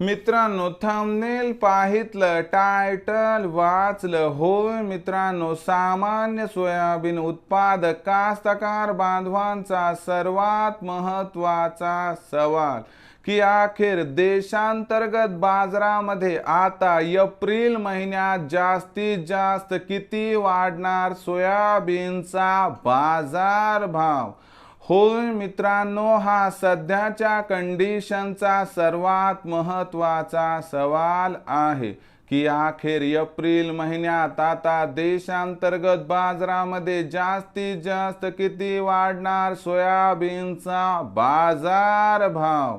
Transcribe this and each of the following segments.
मित्रांनो thumbnail पाहितलं title वाचलं होय मित्रांनो सामान्य सोयाबीन उत्पादक कास्तकार बांधवांचा सर्वात महत्त्वाचा सवाल की अखेर देशांतर्गत बाजारामध्ये आता एप्रिल महिन्यात जास्तीत जास्त किती वाढणार सोयाबीनचा बाजार भाव होय मित्रांनो हा सध्याच्या कंडिशनचा सर्वात महत्त्वाचा सवाल आहे की अखेर एप्रिल महिन्यात आता देशांतर्गत बाजारामध्ये जास्तीत जास्त किती वाढणार सोयाबीनचा बाजार भाव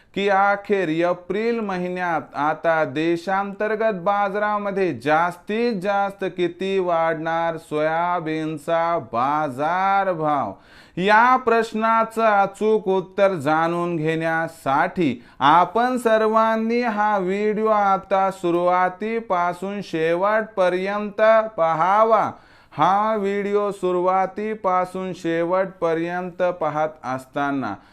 की अखेर एप्रिल महिन्यात आता देशांतर्गत बाजारामध्ये जास्तीत जास्त किती वाढणार सोयाबीनचा बाजार भाव? या प्रश्नाचं अचूक उत्तर जाणून घेण्यासाठी आपण सर्वांनी हा व्हिडिओ आता सुरुवातीपासून शेवटपर्यंत पहावा. हा व्हिडिओ सुरुवातीपासून शेवटपर्यंत पाहत असताना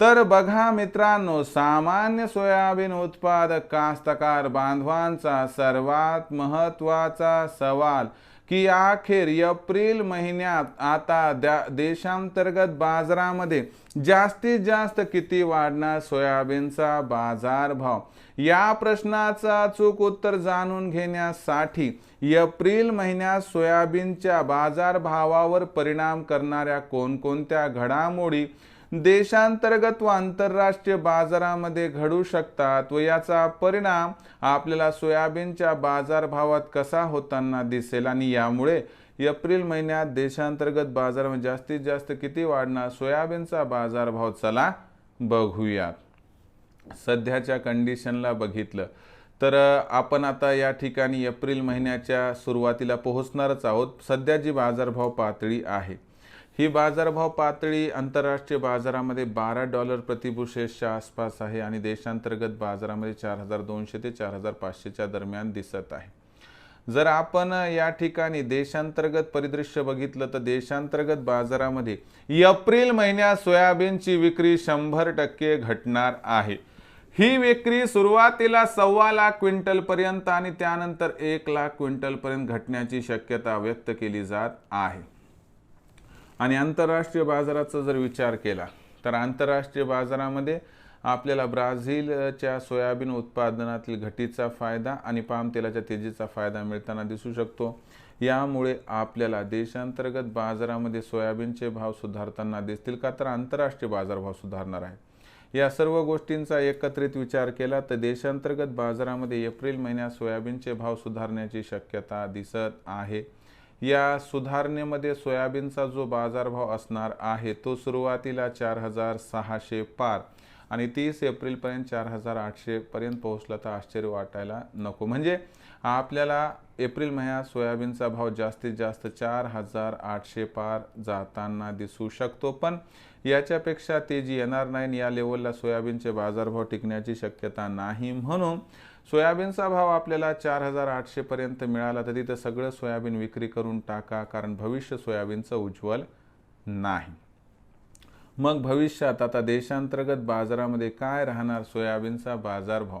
तर बघा मित्रांनो सामान्य सोयाबीन उत्पादक कास्तकार बांधवांचा सर्वात महत्त्वाचा सवाल की अखेर एप्रिल महिन्यात आता द्या देशांतर्गत बाजारामध्ये जास्तीत जास्त किती वाढणार सोयाबीनचा बाजारभाव? या प्रश्नाचं अचूक उत्तर जाणून घेण्यासाठी एप्रिल महिन्यात सोयाबीनच्या बाजारभावावर परिणाम करणाऱ्या कोणकोणत्या घडामोडी देशांतर्गत व आंतरराष्ट्रीय बाजारामध्ये घडू शकतात व याचा परिणाम आपल्याला सोयाबीनच्या बाजारभावात कसा होताना दिसेल आणि यामुळे एप्रिल महिन्यात देशांतर्गत बाजारामध्ये म्हणजे जास्तीत जास्त किती वाढणार? सोयाबीनचा बाजारभाव चला बघूयात. सध्याच्या कंडिशनला बघितलं तर आपण आता या ठिकाणी एप्रिल महिन्याच्या सुरुवातीला पोहोचणारच आहोत. सध्या जी बाजारभाव पातळी आहे ही बाजारभाव पातळी आंतरराष्ट्रीय बाजारामध्ये बारा डॉलर प्रतिभूषेसच्या आसपास आहे आणि देशांतर्गत बाजारामध्ये चार हजार दोनशे ते चार हजार पाचशेच्या दरम्यान दिसत आहे. जर आपण या ठिकाणी देशांतर्गत परिदृश्य बघितलं तर देशांतर्गत बाजारामध्ये एप्रिल महिन्यात सोयाबीनची विक्री शंभर टक्के घटणार आहे. ही विक्री सुरुवातीला सव्वा लाख क्विंटलपर्यंत आणि त्यानंतर एक लाख क्विंटलपर्यंत घटण्याची शक्यता व्यक्त केली जात आहे. आणि आंतरराष्ट्रीय बाजाराचा जर विचार केला तर आंतरराष्ट्रीय बाजारामध्ये आपल्याला ब्राझीलच्या सोयाबीन उत्पादनातील घटीचा फायदा आणि पाम तेलाच्या तेजीचा फायदा मिळताना दिसू शकतो. यामुळे आपल्याला देशांतर्गत बाजारामध्ये सोयाबीनचे भाव सुधारताना दिसतील का तर आंतरराष्ट्रीय बाजारभाव सुधारणार आहे. या सर्व गोष्टींचा एकत्रित विचार केला तर देशांतर्गत बाजारामध्ये एप्रिल महिन्यात सोयाबीनचे भाव सुधारण्याची शक्यता दिसत आहे. या सुधारणेमध्ये सोयाबीनचा जो बाजारभाव असणार आहे तो सुरुवातीला चार हजार सहाशे पार आणि तीस एप्रिलपर्यंत चार हजार आठशेपर्यंत पोहोचला तर आश्चर्य वाटायला नको. म्हणजे आपल्याला एप्रिल महिन्यात सोयाबीनचा भाव जास्तीत जास्त चार हजार आठशे पार जाताना दिसू शकतो. पण याच्यापेक्षा तेजी येणार नाही या लेवलला सोयाबीनचे बाजारभाव टिकण्याची शक्यता नाही. म्हणून सोयाबीनचा भाव आपल्याला चार हजार आठशेपर्यंत मिळाला तर तिथं सगळं सोयाबीन विक्री करून टाका कारण भविष्य सोयाबीनचं उज्ज्वल नाही. मग भविष्यात आता देशांतर्गत बाजारामध्ये काय राहणार सोयाबीनचा बाजारभाव?